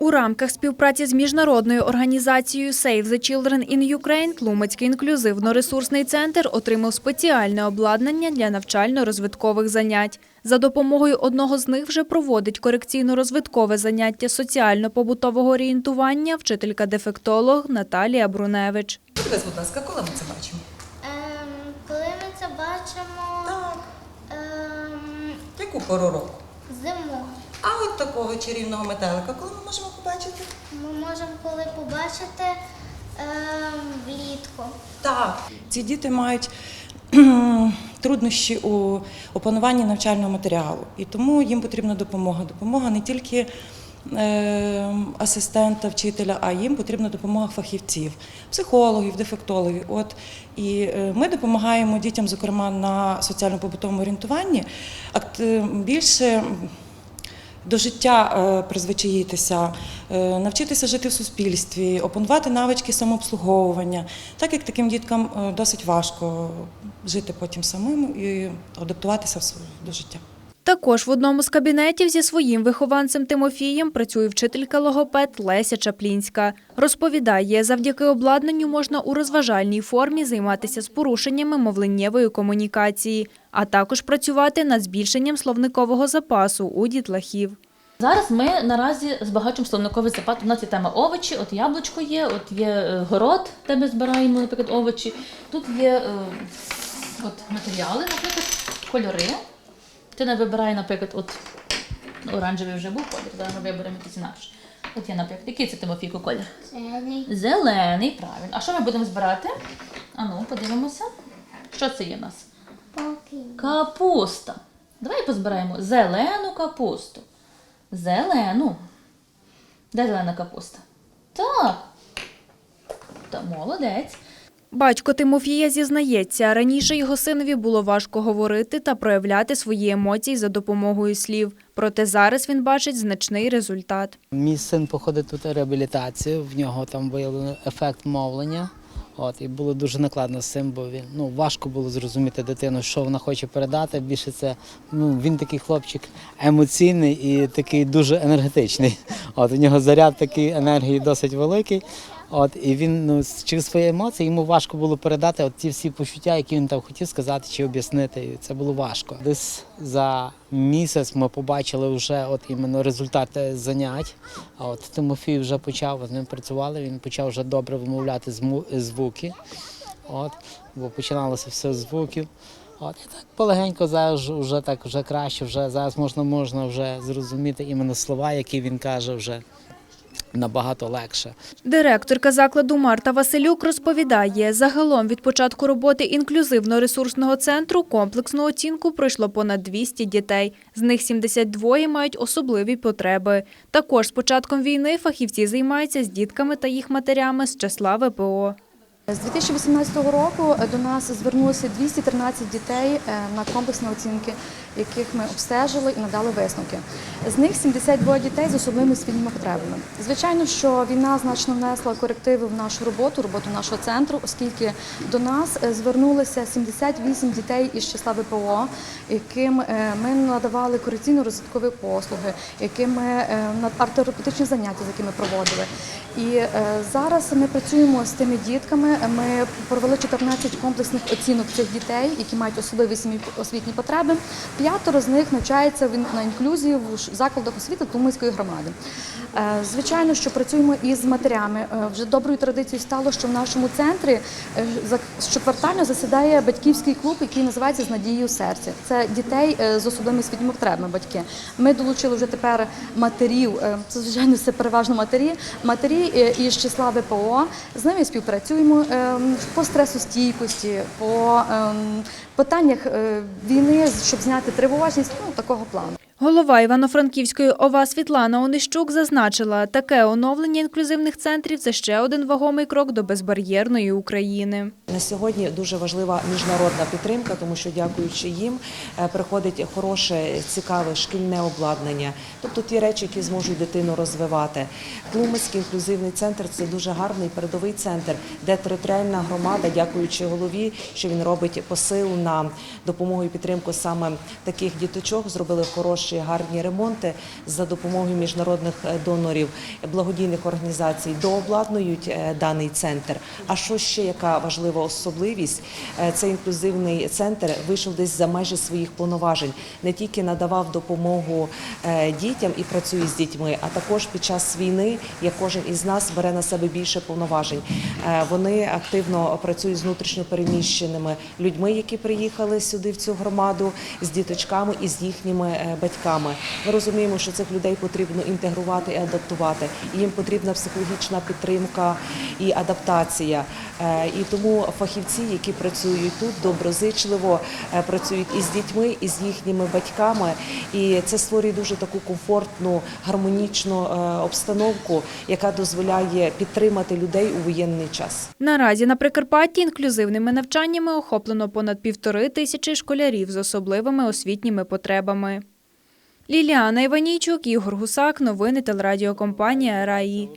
У рамках співпраці з міжнародною організацією Save the Children in Ukraine Тлумацький інклюзивно-ресурсний центр отримав спеціальне обладнання для навчально-розвиткових занять. За допомогою одного з них вже проводить корекційно-розвиткове заняття соціально-побутового орієнтування вчителька-дефектолог Наталія Бруневич. Подивись, будь ласка, коли ми це бачимо? Ем, коли ми це бачимо Так. ем, Яку пору року? зимою, А от такого чарівного метелика, коли ми можемо побачити? ми можемо коли побачити ем, влітку. Так. Ці діти мають труднощі у опануванні навчального матеріалу. І тому їм потрібна допомога. Допомога не тільки е, асистента, вчителя, а їм потрібна допомога фахівців, психологів, дефектологів. От і е, ми допомагаємо дітям, зокрема на соціально-побутовому орієнтуванні, акт- е, більше до життя е, призвичаїтися, е, навчитися жити в суспільстві, опанувати навички самообслуговування, так як таким діткам е, досить важко жити потім самим і адаптуватися в до життя. Також в одному з кабінетів зі своїм вихованцем Тимофієм працює вчителька логопед Леся Чаплінська. Розповідає, завдяки обладнанню можна у розважальній формі займатися з порушеннями мовленнєвої комунікації, а також працювати над збільшенням словникового запасу у дітлахів. Зараз ми наразі збагачуємо словниковий запас. У нас є тема овочі, от яблучко є, от є е, город, де ми збираємо, наприклад, овочі. Тут є е, от матеріали, наприклад, кольори. Дитина вибирає, наприклад, от оранжевий вже був колір, зараз ми виберемо якийсь інакший. От є, наприклад, який це Тимофійко колір? Зелень. Зелений, правильно. А що ми будемо збирати? Ану, подивимося. Що це є у нас? Капуста. Давай позбираємо зелену капусту. Зелену. Де зелена капуста? Так. Та молодець. Батько Тимофія зізнається, раніше його синові було важко говорити та проявляти свої емоції за допомогою слів. Проте зараз він бачить значний результат. Мій син походить тут реабілітацію, в нього там виявлено ефект мовлення. От, і було дуже накладно з цим, бо він ну важко було зрозуміти дитину, що вона хоче передати. Більше це ну він такий хлопчик емоційний і такий дуже енергетичний. От у нього заряд такий енергії досить великий. От і він ну через свої емоції йому важко було передати от ті всі почуття, які він там хотів сказати чи об'яснити. Це було важко. Десь за місяць ми побачили вже от іменно результати занять. А от Тимофій вже почав з ним працювали. Він почав вже добре вимовляти звуки. От, бо починалося все з звуків. От і так полегенько зараз вже так вже краще. Вже зараз можна можна вже зрозуміти іменно слова, які він каже, вже набагато легше. Директорка закладу Марта Василюк розповідає, загалом від початку роботи інклюзивно-ресурсного центру комплексну оцінку пройшло понад 200 дітей. З них 72 мають особливі потреби. Також з початком війни фахівці займаються з дітками та їх матерями з числа ВПО. З 2018 року е, до нас звернулося 213 дітей е, на комплексні оцінки, яких ми обстежили і надали висновки. З них 72 дітей з особливими освітніми потребами. Звичайно, що війна значно внесла корективи в нашу роботу, роботу нашого центру, оскільки до нас е, звернулися 78 дітей із числа ВПО, яким ми надавали корекційно-розвиткові послуги, яким ми на арт-терапевтичні заняття, з якими проводили. І зараз ми працюємо з тими дітками. Ми провели 14 комплексних оцінок цих дітей, які мають особливі освітні потреби. П'ятеро з них ін- на інклюзії в закладах освіти Тлумацької громади. Е, Звичайно, що працюємо із матерями. Е, Вже доброю традицією стало, що в нашому центрі е, щоквартально засідає батьківський клуб, який називається з надією серця. Це дітей е, з особливими освітніми потребами. Батьки. Ми долучили вже тепер матерів. е, Це звичайно все переважно матері. Матері е, із числа ВПО. З ними співпрацюємо е, по стресостійкості, по ем, питаннях е, війни, щоб зняти тривожність. Ну такого плану. Голова Івано-Франківської ОВА Світлана Онищук зазначила, таке оновлення інклюзивних центрів – це ще один вагомий крок до безбар'єрної України. На сьогодні дуже важлива міжнародна підтримка, тому що дякуючи їм е, приходить хороше, цікаве шкільне обладнання, тобто ті речі, які зможуть дитину розвивати. Тлумацький інклюзивний центр це дуже гарний передовий центр, де територіальна громада, дякуючи голові, що він робить посил на допомогу і підтримку саме таких діточок, зробили хороше хороші, гарні ремонти за допомогою міжнародних е, донорів, благодійних організацій дообладнують е, даний центр. А що ще яка важлива особливість? Е, Цей інклюзивний центр вийшов десь за межі своїх повноважень, не тільки надавав допомогу дітям і працює з дітьми, а також під час війни, як кожен із нас бере на себе більше повноважень. Вони активно працюють з внутрішньо переміщеними людьми, які приїхали сюди в цю громаду, з діточками і з їхніми е, батьками. Ми розуміємо, що цих людей потрібно інтегрувати і адаптувати. І їм потрібна психологічна підтримка і адаптація. Е, І тому фахівці, які працюють тут, доброзичливо е, працюють і з дітьми, і з їхніми батьками. І це створює дуже таку комфортну, гармонічну е, обстановку, яка дозволяє підтримати людей у воєнний час. Наразі на Прикарпатті інклюзивними навчаннями охоплено понад півтори тисячі школярів з особливими освітніми потребами. Ліліана Іванійчук, Ігор Гусак, новини телерадіокомпанія РАІ.